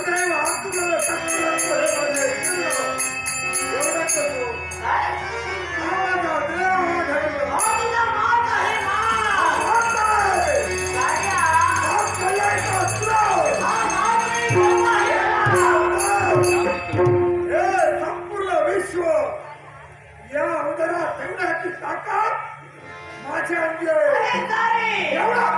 सदैव आत्मला टक्कर पडले एवढा करतो आवाज माझ्या एवढा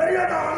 ありがとう。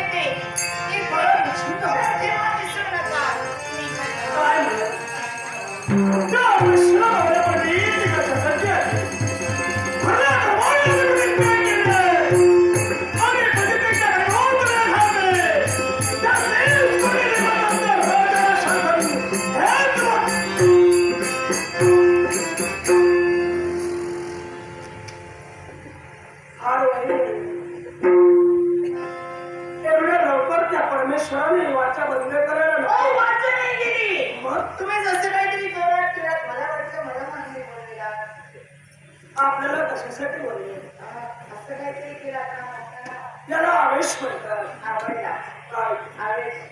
तुम्ही जसं काहीतरी मला मला माहिती बोललेला आपल्याला कशासाठी बोलले? असं काहीतरी याला आवेश म्हणतात. आवडला. आवेश.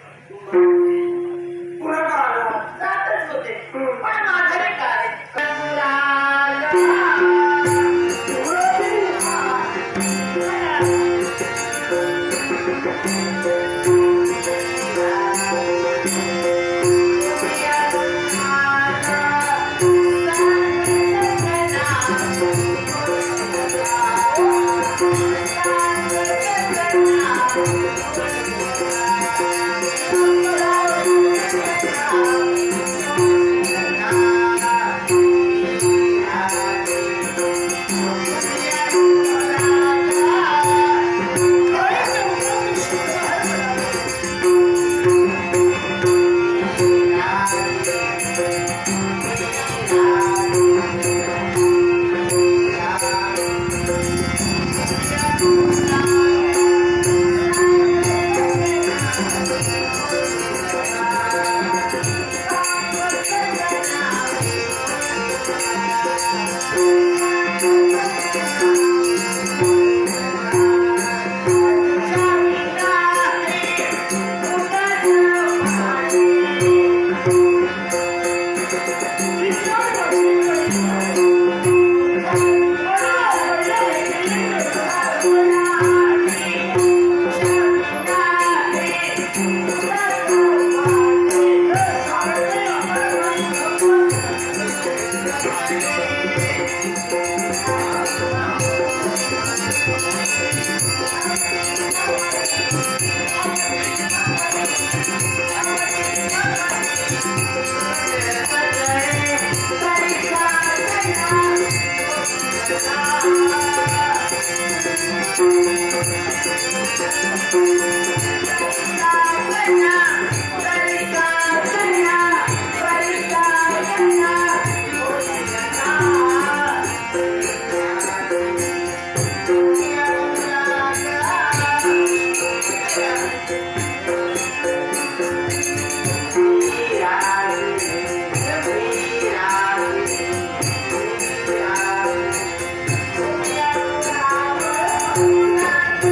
Thank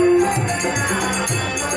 you.